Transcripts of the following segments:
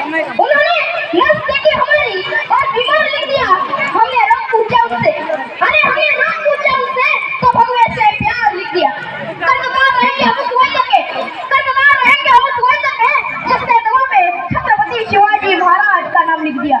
उन्होंने नस देखी हमारी और बीमार ले दिया हमने रंग पूछा उससे अरे हमने नाम पूछा उससे तो भगवे से प्यार लिख दिया कर्मकार रहेंगे हम उस तक के कर्मकार रहेंगे हम उस तक जिसने दवा में छत्रपति शिवाजी महाराज का नाम लिख दिया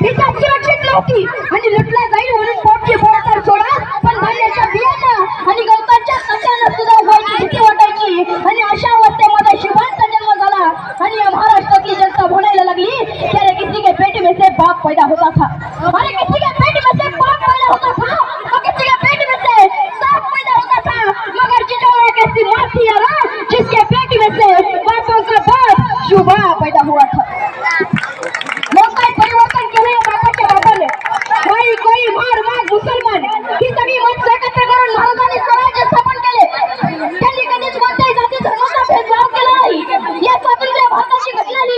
सुरक्षित नव्हती आणि लुटला जाईल म्हणून पोटची तर सोडा. पण धान्याच्या आणि गवताच्या कशानं सुद्धा व्हायची भीती वाटायची. आणि अशा अवस्थेमध्ये शिवांचा जन्म झाला. आणि या महाराष्ट्रातली जनता लागली की किसी के पेट में से बाप पैदा होता था अरे के पेट में से बाप पैदा होता था हो, और किसी के पेट में से सांप पैदा होता था मगर जिजाऊ एक ऐसी थी यारा जिसके पेट में से बापों का बाप शुभा पैदा हुआ था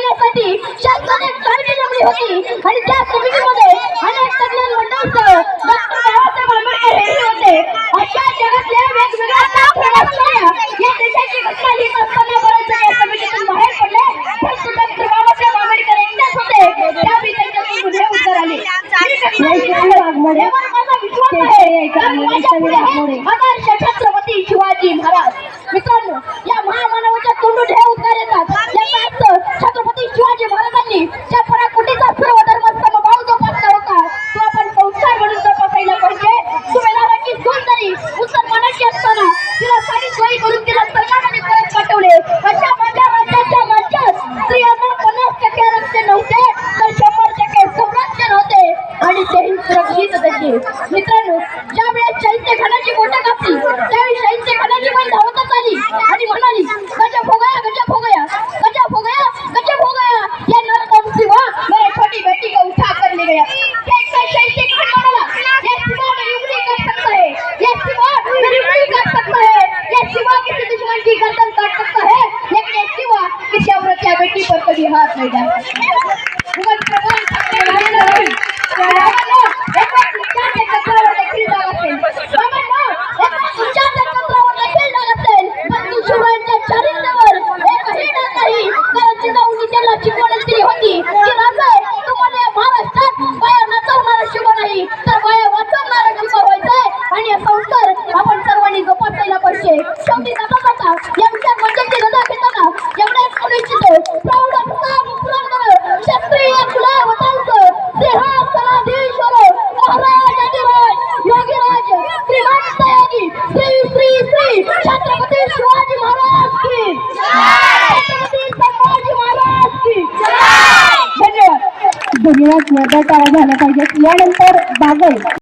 लिहिण्यासाठी शासनाने समिती नेमली होती. आणि त्या समितीमध्ये अनेक तज्ञ मंडळांसह डॉक्टर बाबासाहेब आंबेडकर हे होते. अशा जगातल्या वेगवेगळ्या ताकद असणाऱ्या या देशाची घटना लिहित असताना बरेच जण या समितीतून बाहेर पडले. परंतु डॉक्टर बाबासाहेब आंबेडकर एकटेच होते. त्यावेळी त्यांच्यातून पुढे उत्तर आले. यावर माझा विश्वास आहे. कारण माझ्या पुढे आदर्श छत्रपती शिवाजी महाराज. मित्रांनो या सुरक्षित मित्रांनो ज्यावेळेस वेळेस शहीदच्या खानाची कापली त्यावेळी शहीदच्या खानाची बाई धावतच आली. आणि म्हणाली गजा हो गजा गजब गजा गया गजा हो या गजब हो मेरे छोटी बेटी को उठा कर ले गया एक का शहीद से खान ये सिवा मेरी उंगली काट सकता है ये सिवा मेरी उंगली काट सकता है ये सिवा किसी दुश्मन की गर्दन काट सकता है लेकिन ये सिवा किसी बेटी पर कभी हाथ नहीं डाल धन्यवाद. धन्यवाद टाळा झाला पाहिजे. यानंतर बागल.